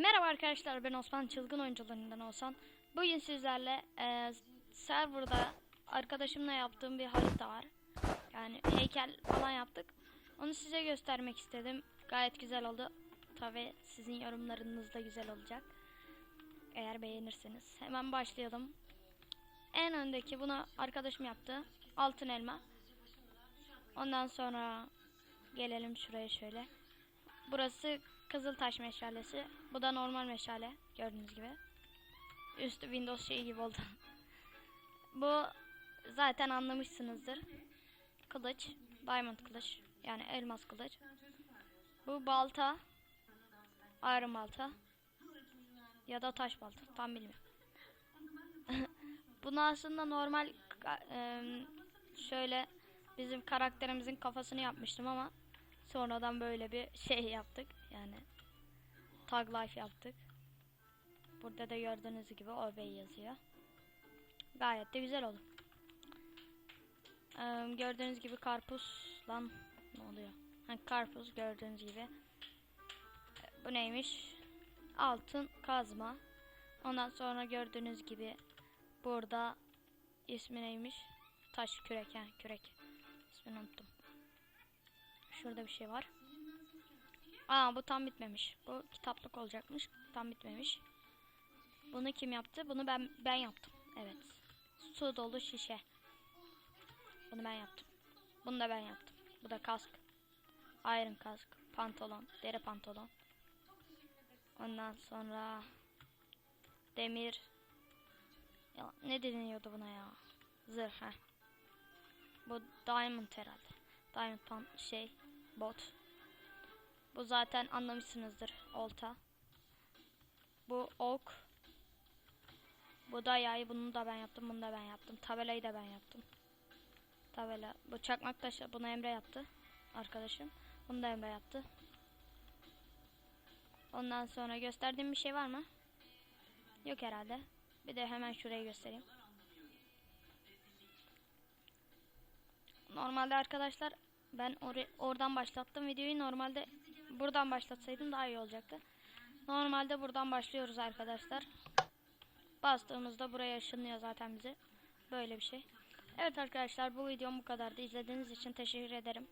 Merhaba arkadaşlar ben Osman Çılgın Oyuncularından Olsan. Bugün sizlerle e, serverda arkadaşımla yaptığım bir harita var. Yani heykel falan yaptık. Onu size göstermek istedim. Gayet güzel oldu. Tabi sizin yorumlarınız da güzel olacak. Eğer beğenirseniz. Hemen başlayalım. En öndeki bunu arkadaşım yaptı. Altın elma. Ondan sonra gelelim şuraya şöyle. Burası Kızıltaş meşalesi. Bu da normal meşale. Gördüğünüz gibi. Üstü Windows şeyi gibi oldu. Bu zaten anlamışsınızdır. Kılıç. Diamond kılıç. Yani elmas kılıç. Bu balta. Iron balta. Ya da taş balta. Tam bilmiyorum. Bunu aslında normal şöyle bizim karakterimizin kafasını yapmıştım ama sonradan böyle bir şey yaptık. Yani tag life yaptık. Burada da gördüğünüz gibi OB yazıyor. Gayet de güzel oldu. Ee, gördüğünüz gibi karpuz lan ne oluyor? Ha, karpuz gördüğünüz gibi. Bu neymiş? Altın kazma. Ondan sonra gördüğünüz gibi burada ismi neymiş? Taş kürek ha kürek. İsmini unuttum. Şurada bir şey var. Aa bu tam bitmemiş. Bu kitaplık olacakmış. Tam bitmemiş. Bunu kim yaptı? Bunu ben ben yaptım. Evet. Su dolu şişe. Bunu ben yaptım. Bunu da ben yaptım. Bu da kask. Iron kask. Pantolon. Deri pantolon. Ondan sonra demir. Ya, ne deniyordu buna ya? Zırh. heh. Bu diamond herhalde. Diamond pan şey bot. Bu zaten anlamışsınızdır. Olta. Bu ok. Bu da yay. Bunu da ben yaptım. Bunu da ben yaptım. Tabelayı da ben yaptım. Tabela. Bu çakmak taşı. Bunu Emre yaptı. Arkadaşım. Bunu da Emre yaptı. Ondan sonra gösterdiğim bir şey var mı? Yok herhalde. Bir de hemen şurayı göstereyim. Normalde arkadaşlar ben or oradan başlattım videoyu. Normalde buradan başlatsaydım daha iyi olacaktı. Normalde buradan başlıyoruz arkadaşlar. Bastığımızda buraya ışınlıyor zaten bizi. Böyle bir şey. Evet arkadaşlar bu videom bu kadardı. İzlediğiniz için teşekkür ederim.